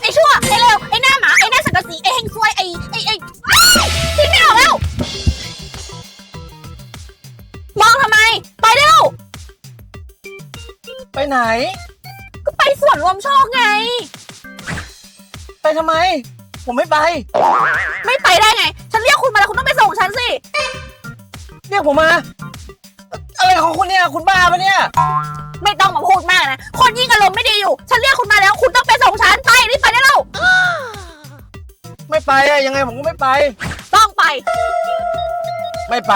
ไอ้ชั่ว ไอ้เลวไอ้หน้าหมา ไอ้หน้าสังกะสี ไอ้เฮงซวย ไอ้ ไอ้ไอ้อ้าวคิดไม่ออกแล้ว มองทำไม ไปเร็ว ไปไหน ก็ไปสวนรวมโชคไง ไปทำไม ผมไม่ไป ไม่ไปได้ไง ฉันเรียกคุณมาแล้วคุณต้องไปส่งฉันสิ เรียกผมมาอะไร ของคุณเนี่ยคุณบ้าปะเนี่ย ไม่ต้องมาพูดมากนะ คนยิ่งอารมณ์ไม่ดีอยู่ ฉันเรียกคุณมาแล้ว คุณต้องไปส่งฉันไปรีบไปได้แล้วไม่ไปอะยังไงผมก็ไม่ไป ต้องไป ไม่ไป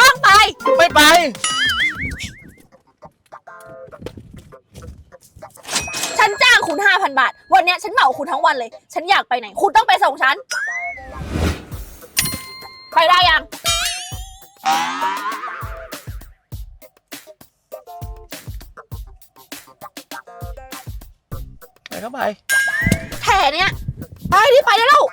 ต้องไป ไม่ไป ฉันจ้างคุณ 5,000 บาท วันเนี้ยฉันเหมาคุณทั้งวันเลย ฉันอยากไปไหน คุณต้องไปส่งฉัน ไปได้ยัง ไปก็ไปแถเนี้ยไปรีบไปได้แล้ว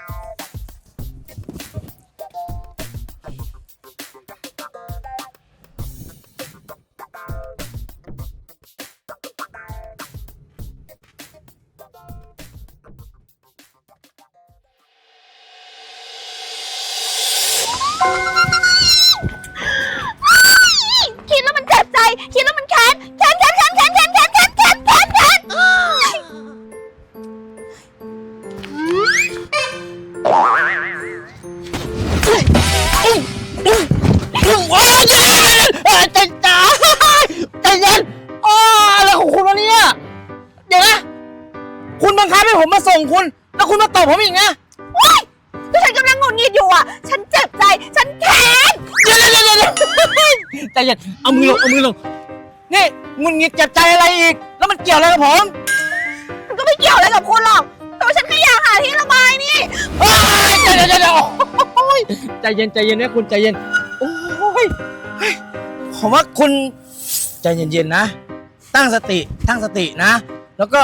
บให้ผมมาส่งคุณ แล้วคุณมาตบผมอีกนะโอ๊ยก็ฉันกำลังหงุดหงิดอยู่อะ ฉันเจ็บใจ ฉันแค้นเดี๋ยวเดี๋ยวเดี๋ยวเดี๋ยวใจเย็นเอามือลงเอามือลงนี่งุนงิดเจ็บใจอะไรอีก แล้วมันเกี่ยวอะไรกับผมมันก็ไม่เกี่ยวอะไรกับคุณหรอกแต่ว่าฉันแค่อยากหาที่ระบายนี่เฮ้ยเดี๋ยวเดี๋ยวเดี๋ยวโอ้ยใจเย็นใจเย็นนะคุณใจเย็นโอ้ยเฮ้ยผมว่าคุณใจเย็นๆนะ ตั้งสติตั้งสตินะ แล้วก็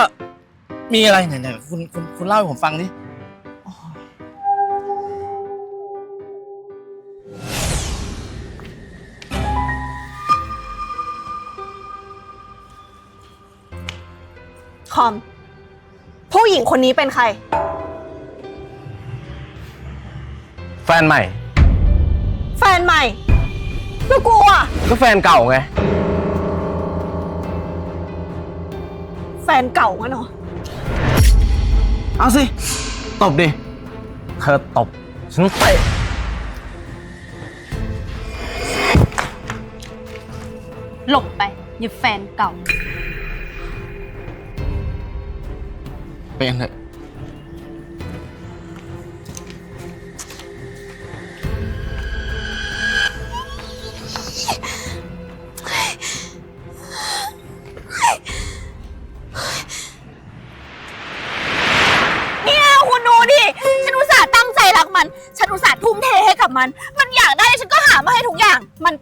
มีอะไรไหนๆคุณคุณคุณเล่าให้ผมฟังดิคอม ผู้หญิงคนนี้เป็นใคร แฟนใหม่ แฟนใหม่ แล้วกูอะ ก็แฟนเก่าไง แฟนเก่างั้นเหรอ เอาสิ ตบดิ เธอตบ ฉันเตะ หลบไปอย่าแฟนเก่าไปยังเถอะ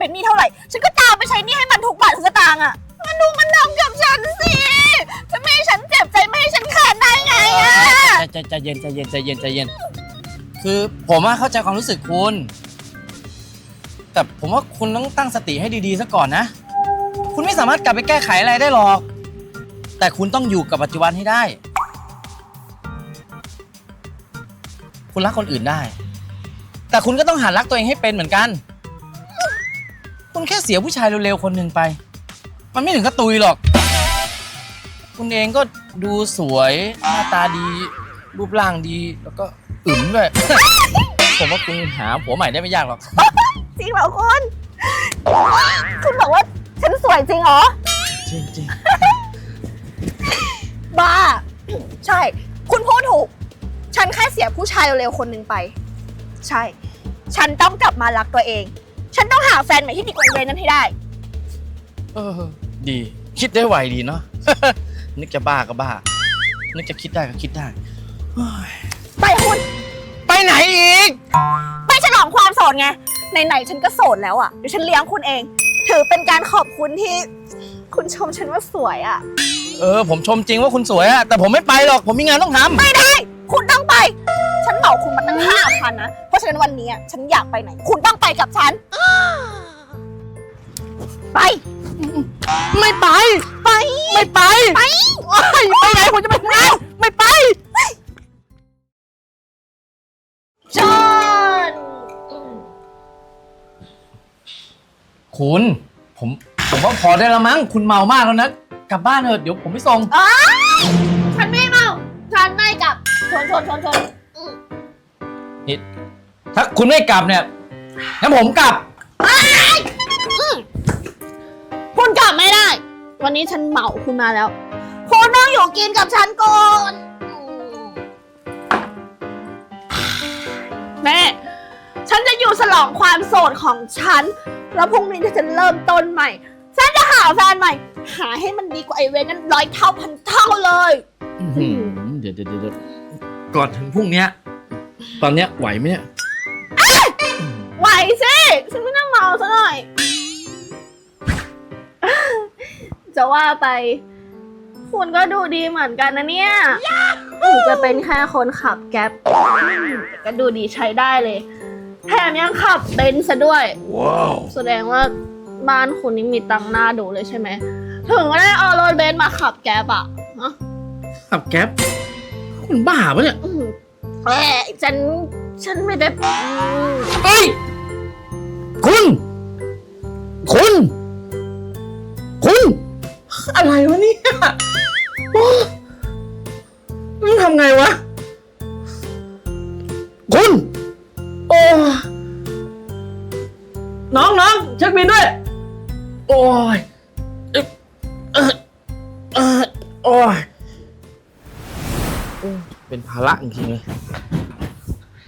เป็นหนี้เท่าไหร่ ฉันก็ตามไปใช้หนี้ให้มันทุกบาททุกสตางค์อะมันดูมันทำกับฉันสิจะไม่ให้ฉันเจ็บใจไม่ให้ฉันขาดได้ไงอะใจใจใจเย็นใจเย็นใจเย็นใจเย็น คือผมว่าเข้าใจความรู้สึกคุณ แต่ผมว่าคุณต้องตั้งสติให้ดีๆซะก่อนนะ คุณไม่สามารถกลับไปแก้ไขอะไรได้หรอก แต่คุณต้องอยู่กับปัจจุบันให้ได้ คุณรักคนอื่นได้ แต่คุณก็ต้องหัดรักตัวเองให้เป็นเหมือนกัน คุณแค่เสียผู้ชายเร็วๆคนหนึ่งไป มันไม่ถึงกับตุยหรอก คุณเองก็ดูสวย หน้าตาดี รูปร่างดี แล้วก็อึมด้วย ผมว่าคุณหาผัวใหม่ได้ไม่ยากหรอก จริงเหรอคุณ คุณบอกว่าฉันสวยจริงเหรอ จริงจริงบ้า ใช่ คุณพูดถูก ฉันแค่เสียผู้ชายเร็วๆคนหนึ่งไป ใช่ ฉันต้องกลับมารักตัวเอง ฉันต้องหาแฟนใหม่ที่ดีกว่าไอ้เวนนั้นให้ได้ เออ ดี คิดได้ไวดีเนาะ นึกจะบ้าก็บ้า นึกจะคิดได้ก็คิดได้เฮ้ยไปคุณ ไปไหนอีก ไปฉลองความโสดไง ไหนๆฉันก็โสดแล้วอะ เดี๋ยวฉันเลี้ยงคุณเอง ถือเป็นการขอบคุณที่ คุณชมฉันว่าสวยอะ เออ ผมชมจริงว่าคุณสวยอะแต่ผมไม่ไปหรอก ผมมีงานต้องทำ ไม่ได้าคุณมาตั้งห้าพันนะ เพราะฉะนั้นวันนี้อะฉันอยากไปไหน คุณต้องไปกับฉัน ไป ไม่ไป ไป ไม่ไป ไปโอ๊ยไปไหนผมจะไปทำงานไม่ไป จอนคุณ ผม ผมว่าพอได้แล้วมั้ง คุณเมามากแล้วนะ กลับบ้านเถอะ เดี๋ยวผมไปส่งอ้ายฉันไม่เมา ฉันไม่กลับ ชนชนชนชนอืมนี่ ถ้าคุณไม่กลับเนี่ยงั้นผมกลับคุณกลับไม่ได้ วันนี้ฉันเหมาคุณมาแล้ว คุณต้องอยู่กินกับฉันก่อนอืมแม่ ฉันจะอยู่ฉลองความโสดของฉัน แล้วพรุ่งนี้ฉันจะเริ่มต้นใหม่ ฉันจะหาแฟนใหม่ หาให้มันดีกว่าไอเวนนั้นร้อยเท่าพันเท่าเลย อื้อหือเดี๋ยวเดี๋ยวเดี๋ยวก่อนถึงพรุ่งเนี้ย ตอนเนี้ยไหวไหมเนี่ย ไหวสิฉันไม่น่าเมาซะหน่อย จะว่าไป คุณก็ดูดีเหมือนกันนะเนี่ยถึงจะเป็นแค่คนขับแก๊ปแต่ก็ดูดีใช้ได้เลย แถมยังขับเบนซ์ซะด้วย ว้าว แสดงว่าบ้านคุณนี่มีตังค์หน้าดูเลยใช่ไหม ถึงได้เอารถเบนซ์มาขับแก๊ปอะฮะขับแก๊ปคุณบ้าปะเนี่ยอื้อหือแหมฉัน ฉันไม่ได้เฮ้ย คุณ คุณ คุณ อะไรวะเนี่ยโอ้ต้องทำไงวะ คุณ โอ้ น้องน้องเช็คบินด้วย โอ้ยเออเออโอ้ยเป็นภาระจริงๆเลย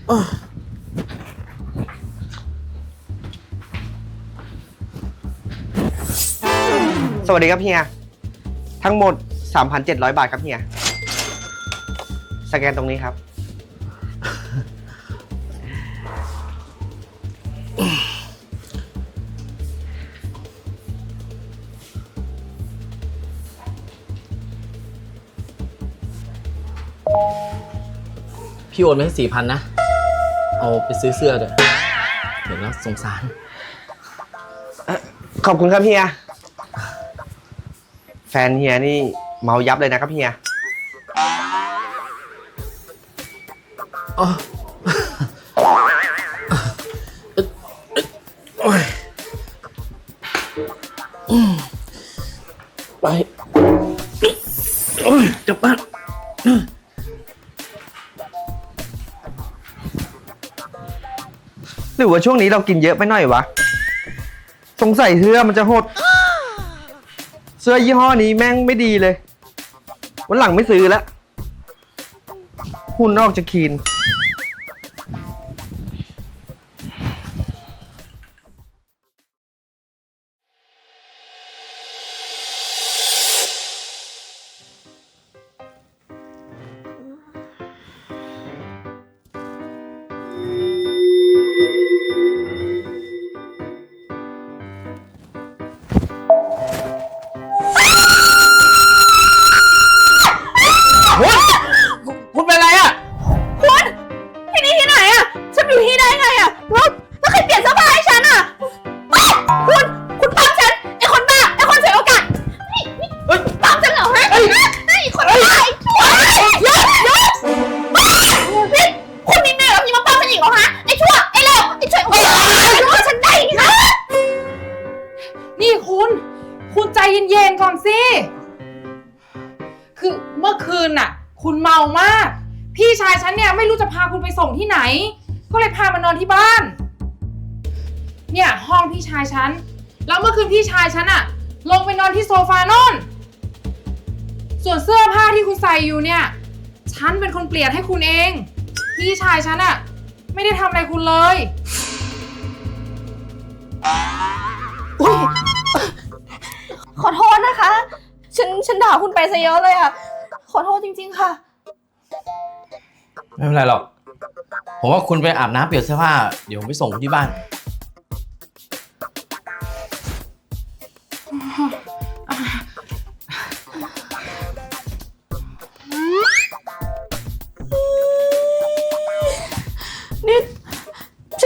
สวัสดีครับเฮีย ทั้งหมด 3,700 บาทครับเฮีย สแกนตรงนี้ครับ พี่โอนไปให้สี่พันนะ เอาไปซื้อเสื้อด้วยเห็นแล้วสงสาร ขอบคุณครับเฮีย แฟนเฮียนี่เมายับเลยนะครับเฮีย อ๋อโอ้ยอืมไปโอ้ยกลับบ้าน หรือว่าช่วงนี้เรากินเยอะไปหน่อยวะ สงสัยเสื้อมันจะหด เสื้อยี่ห้อนี้แม่งไม่ดีเลย วันหลังไม่ซื้อแล้ว หุ่นนอกจะคีน ชายฉันอะลงไปนอนที่โซฟาโน่น ส่วนเสื้อผ้าที่คุณใส่อยู่เนี่ย ฉันเป็นคนเปลี่ยนให้คุณเอง พี่ชายฉันอะไม่ได้ทำอะไรคุณเลย อุ๊ยขอโทษนะคะ ฉันฉันด่าคุณไปซะเยอะเลยอะขอโทษจริง ๆ ค่ะ ไม่เป็นไรหรอก ผมว่าคุณไปอาบน้ำเปลี่ยนเสื้อผ้า เดี๋ยวผมไปส่งคุณที่บ้านนี่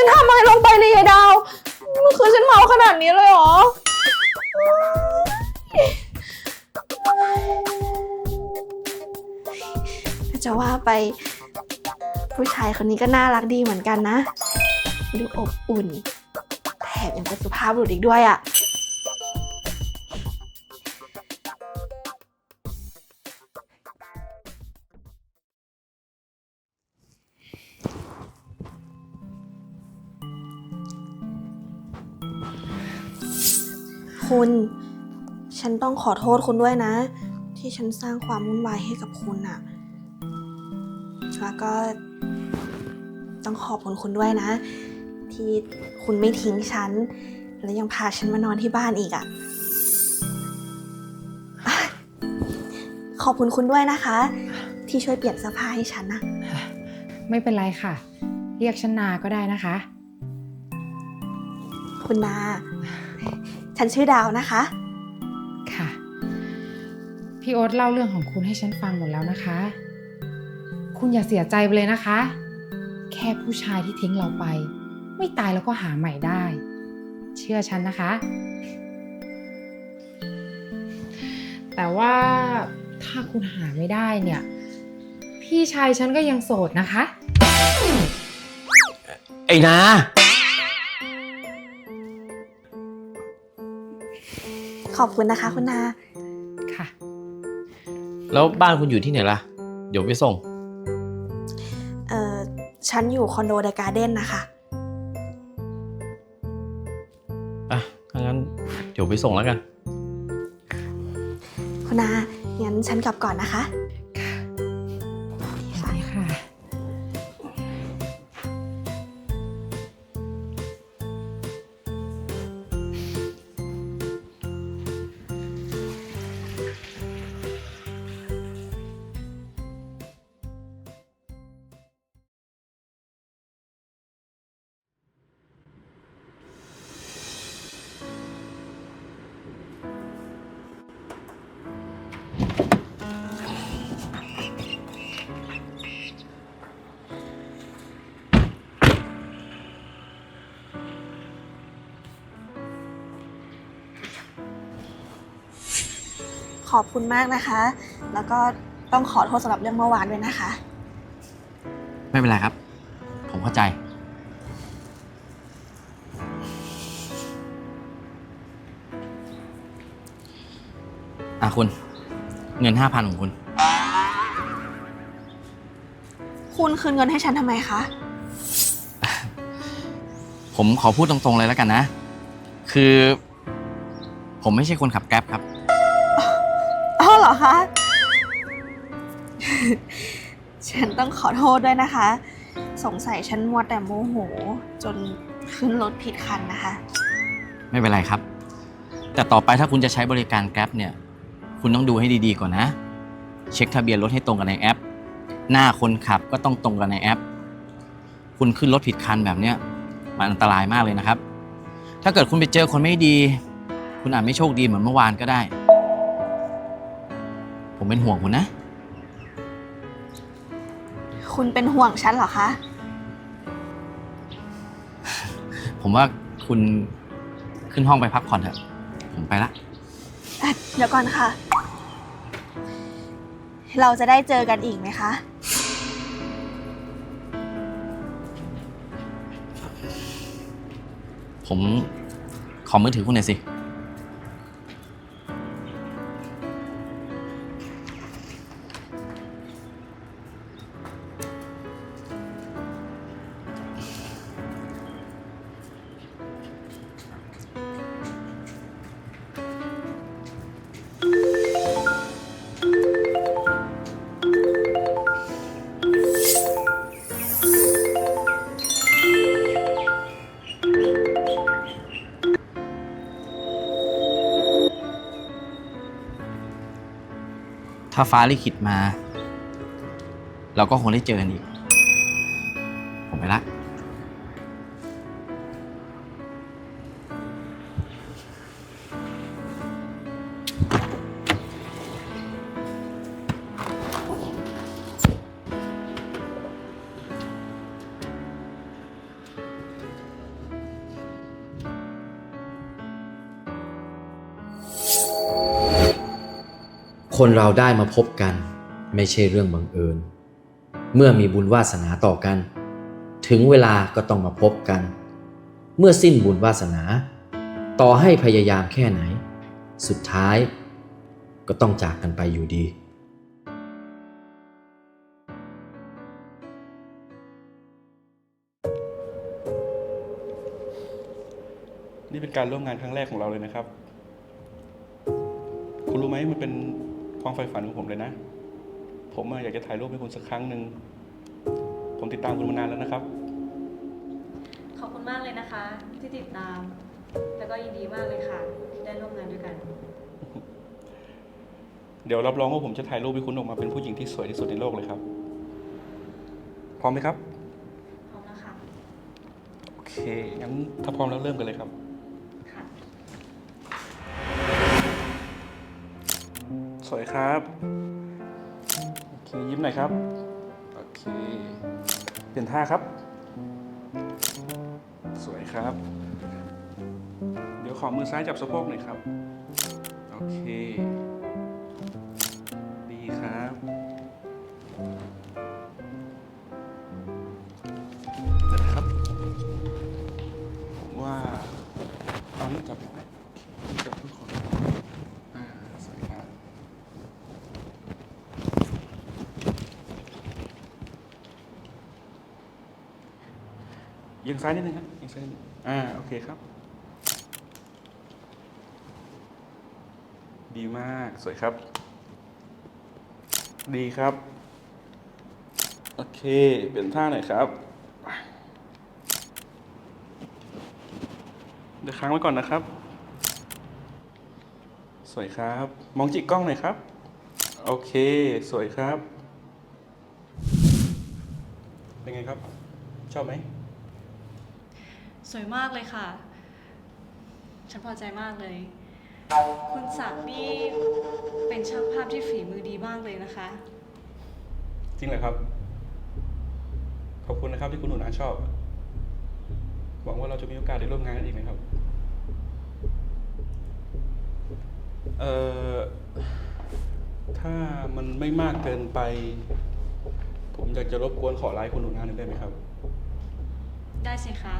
นทำอะไรลงไปในยายดาวเมื่อคืนฉันเมาขนาดนี้เลยเหรอ จะว่าไป ผู้ชายคนนี้ก็น่ารักดีเหมือนกันนะ ดูอบอุ่น แถมยังเป็นสุภาพบุรุษอีกด้วยอะ่ะ คุณ ฉันต้องขอโทษคุณด้วยนะ ที่ฉันสร้างความวุ่นวายให้กับคุณอะแล้วก็ต้องขอบคุณคุณด้วยนะ ที่คุณไม่ทิ้งฉัน แล้วยังพาฉันมานอนที่บ้านอีกอะอะขอบคุณคุณด้วยนะคะ ที่ช่วยเปลี่ยนเสื้อผ้าให้ฉันนะไม่เป็นไรค่ะ เรียกฉันนาก็ได้นะคะ คุณนา ฉันชื่อดาวนะคะ ค่ะ พี่โอ๊ตเล่าเรื่องของคุณให้ฉันฟังหมดแล้วนะคะ คุณอย่าเสียใจไปเลยนะคะ แค่ผู้ชายที่ทิ้งเราไป ไม่ตายแล้วก็หาใหม่ได้ เชื่อฉันนะคะ แต่ว่าถ้าคุณหาไม่ได้เนี่ย พี่ชายฉันก็ยังโสดนะคะ ไอ้นา ขอบคุณนะคะคุณนา ค่ะ แล้วบ้านคุณอยู่ที่ไหนล่ะ เดี๋ยวไปส่ง เอ่อ ฉันอยู่คอนโดเดอะการ์เด้นนะคะ อะถ้างั้นเดี๋ยวไปส่งแล้วกัน คุณนา งั้นฉันกลับก่อนนะคะค่ะ ขอบคุณมากนะคะ แล้วก็ต้องขอโทษสำหรับเรื่องเมื่อวานด้วยนะคะ ไม่เป็นไรครับ ผมเข้าใจ อะคุณ เงินห้าพันของคุณ คุณคืนเงินให้ฉันทำไมคะ ผมขอพูดตรงๆเลยแล้วกันนะ คือ ผมไม่ใช่คนขับแก๊ปครับอ๋อเหรอ คะ ฉันต้องขอโทษด้วยนะคะ สงสัยฉันมัวแต่โมโห จนขึ้นรถผิดคันนะคะ ไม่เป็นไรครับ แต่ต่อไปถ้าคุณจะใช้บริการแก๊ปเนี่ย คุณต้องดูให้ดีๆก่อนนะ เช็คทะเบียนรถให้ตรงกันในแอป หน้าคนขับก็ต้องตรงกันในแอป คุณขึ้นรถผิดคันแบบเนี้ยมันอันตรายมากเลยนะครับ ถ้าเกิดคุณไปเจอคนไม่ดี คุณอาจไม่โชคดีเหมือนเมื่อวานก็ได้ ผมเป็นห่วงคุณนะ คุณเป็นห่วงฉันเหรอคะ ผมว่าคุณขึ้นห้องไปพักผ่อนเถอะ ผมไปละเอ่อเดี๋ยวก่อนค่ะ เราจะได้เจอกันอีกไหมคะ ผมขอมือถือคุณหน่อยสิ ถ้าฟ้าลิขิตมา เราก็คงได้เจอกันอีก คนเราได้มาพบกัน ไม่ใช่เรื่องบังเอิญ เมื่อมีบุญวาสนาต่อกัน ถึงเวลาก็ต้องมาพบกัน เมื่อสิ้นบุญวาสนา ต่อให้พยายามแค่ไหน สุดท้าย ก็ต้องจากกันไปอยู่ดีนี่เป็นการร่วมงานครั้งแรกของเราเลยนะครับ คุณรู้ไหมมันเป็น ความใฝ่ฝันของผมเลยนะ ผมอะอยากจะถ่ายรูปให้คุณสักครั้งหนึ่ง ผมติดตามคุณมานานแล้วนะครับ ขอบคุณมากเลยนะคะ ที่ติดตาม แล้วก็ยินดีมากเลยค่ะที่ได้ร่วมงานด้วยกัน เดี๋ยวรับรองว่าผมจะถ่ายรูปให้คุณออกมาเป็นผู้หญิงที่สวยที่สุดในโลกเลยครับ พร้อมไหมครับ พร้อมแล้วค่ะ โอเค งั้นถ้าพร้อมแล้วเริ่มกันเลยครับ สวยครับ โอเค ยิ้มหน่อยครับ โอเค เปลี่ยนท่าครับ สวยครับ เดี๋ยวขอมือซ้ายจับสะโพกหน่อยครับ โอเค เอียังซ้ายนิดนึงครับเอียังซ้ายนิดนึงอ่าโอเคครับ ดีมากสวยครับ ดีครับ โอเค เปลี่ยนท่าหน่อยครับเดี๋ยวค้างไว้ก่อนนะครับ สวยครับ มองจิกกล้องหน่อยครับ โอเค สวยครับ เป็นไงครับ ชอบไหม สวยมากเลยค่ะ ฉันพอใจมากเลย คุณศักดิ์นี่เป็นช่างภาพที่ฝีมือดีมากเลยนะคะ จริงเหรอครับ ขอบคุณนะครับที่คุณหนูนาชอบ หวังว่าเราจะมีโอกาสได้ร่วมงานกันอีกนะครับ เอ่อ ถ้ามันไม่มากเกินไป ผมอยากจะรบกวนขอไลน์คุณหนูนาหนึ่งได้ไหมครับ ได้สิคะ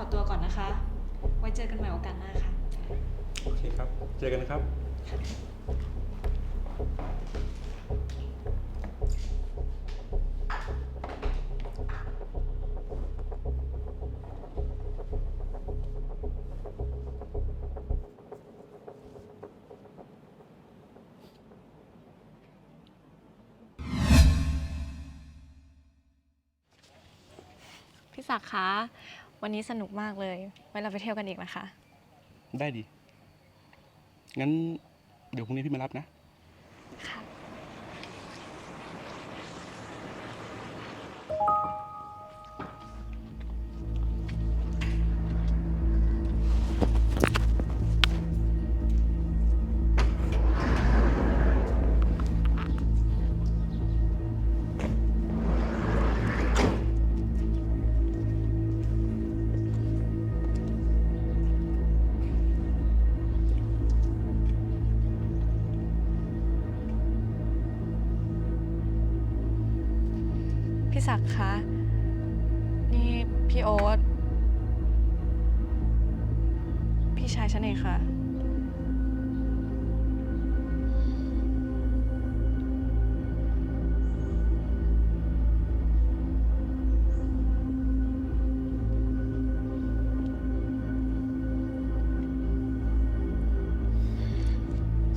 อตัวก่อนนะคะ ไว้เจอกันใหม่โอกาสหน้าค่ะ โอเคครับ เจอกันนะครับ พี่ศักดิ์คะ วันนี้สนุกมากเลย ไว้เราไปเที่ยวกันอีกนะคะ ได้ดีงั้นเดี๋ยวพรุ่งนี้พี่มารับนะค่ะ นี่พี่โอ๊ตพี่ชายฉันเองค่ะ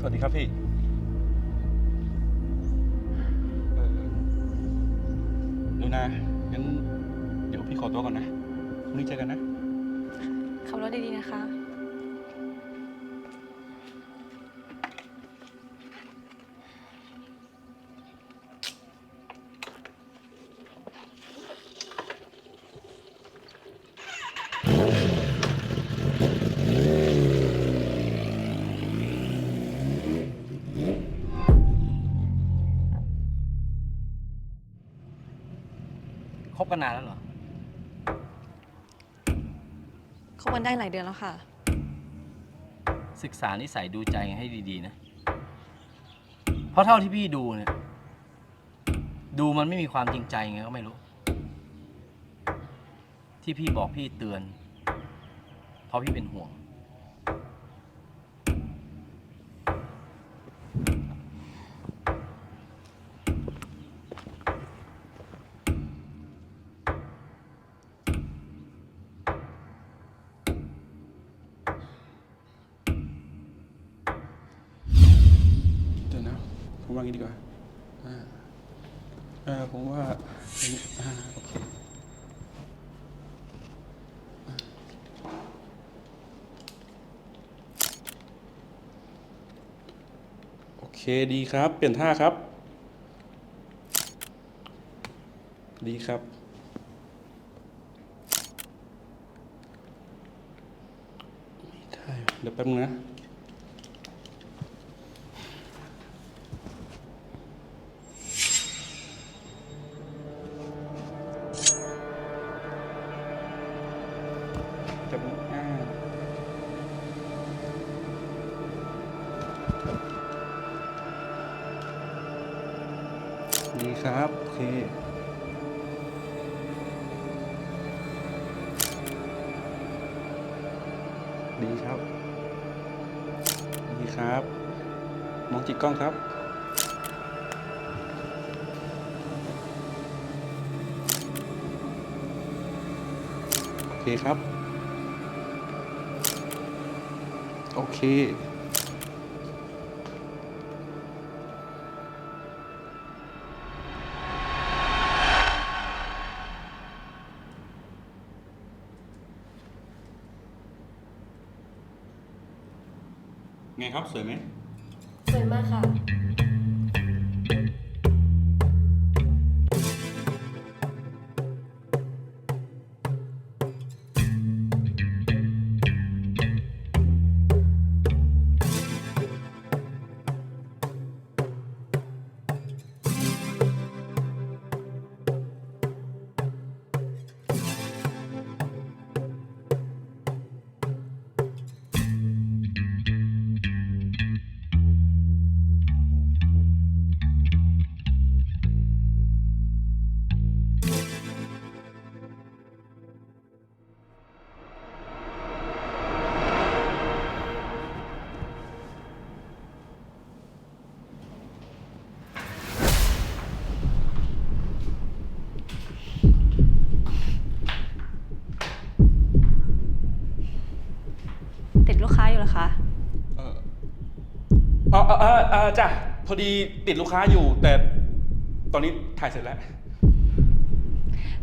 สวัสดีครับพี่ กันนานแล้วเหรอเขาวันได้หลายเดือนแล้วค่ะ ศึกษานิสัยดูใจกันให้ดีๆนะ เพราะเท่าที่พี่ดูเนี่ย ดูมันไม่มีความจริงใจไงก็ไม่รู้ ที่พี่บอกพี่เตือน เพราะพี่เป็นห่วง นี้ดีกว่า อ่าเออผมว่าอ่าโอเคโอเคดีครับ เปลี่ยนท่าครับ ดีครับไม่ได้เดี๋ยวแป๊บนึงนะ ครับ มองจิกกล้องครับ โอเคครับ โอเค ครับ สวยไหม อเออเออเออจ้ะพอดีติดลูกค้าอยู่ แต่ตอนนี้ถ่ายเสร็จแล้ว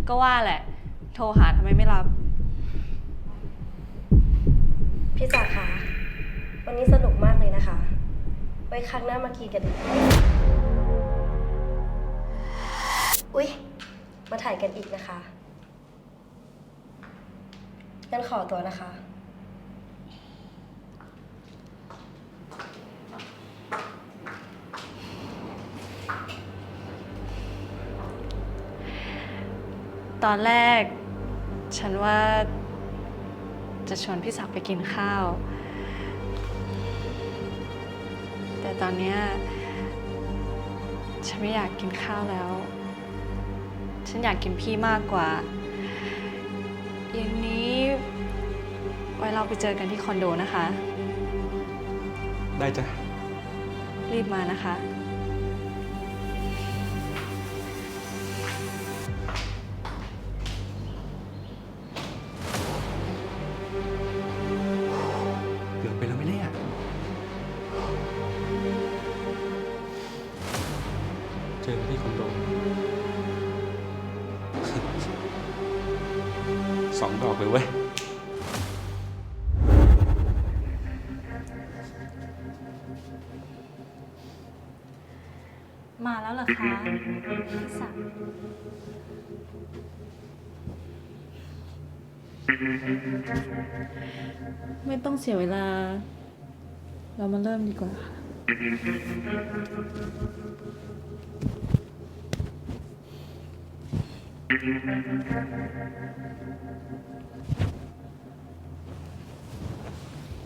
ก็ว่าแหละ โทรหาทำไมไม่รับ พี่จ๋าคะวันนี้สนุกมากเลยนะคะ ไว้ครั้งหน้ามากินกันอีกอุ๊ย มาถ่ายกันอีกนะคะงั้นขอตัวนะคะ ตอนแรก ฉันว่า จะชวนพี่ศักดิ์ไปกินข้าว แต่ตอนเนี้ยฉันไม่อยากกินข้าวแล้ว ฉันอยากกินพี่มากกว่าเย็นนี้ไว้เราไปเจอกันที่คอนโดนะคะ ได้จ้ะ รีบมานะคะ สออกเลยเว้ย มาแล้วเหรอคะพี่ศักดิ์ไม่ต้องเสียเวลา เรามาเริ่มดีกว่าค่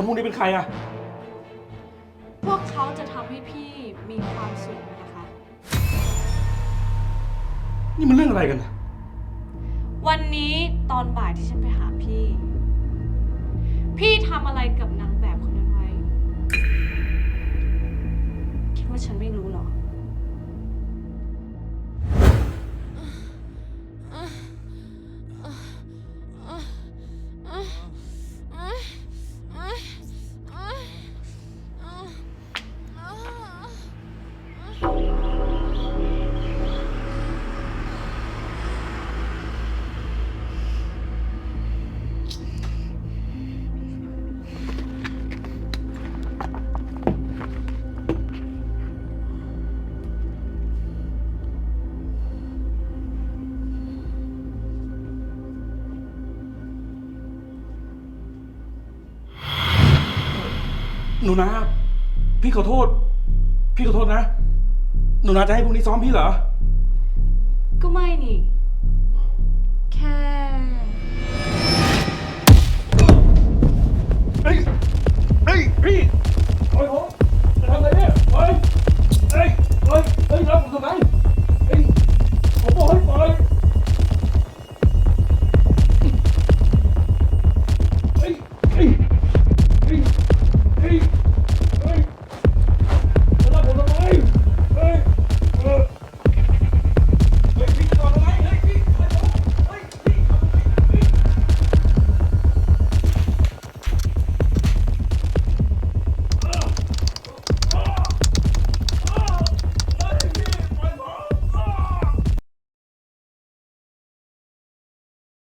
คนพวกนี้เป็นใครอะพวกเขาจะทำให้พี่มีความสุขนะคะ นี่มันเรื่องอะไรกันอะวันนี้ตอนบ่ายที่ฉันไปหาพี่ พี่ทำอะไรกับนางแบบคนนั้นไว้ คิดว่าฉันไม่รู้หรอ นูนาพี่ขอโทษ พี่ขอโทษนะ หนูนาจะให้พวกนี้ซ้อมพี่เหรอ ก็ไม่นี่ แค่ เฮ้ย เฮ้ย พี่โอ้ยผมจะทำอะไรเนี่ยเฮ้ย เฮ้ย เฮ้ยเฮ้ยรับผมทำไมเฮ้ยผมบอกให้ปล่อย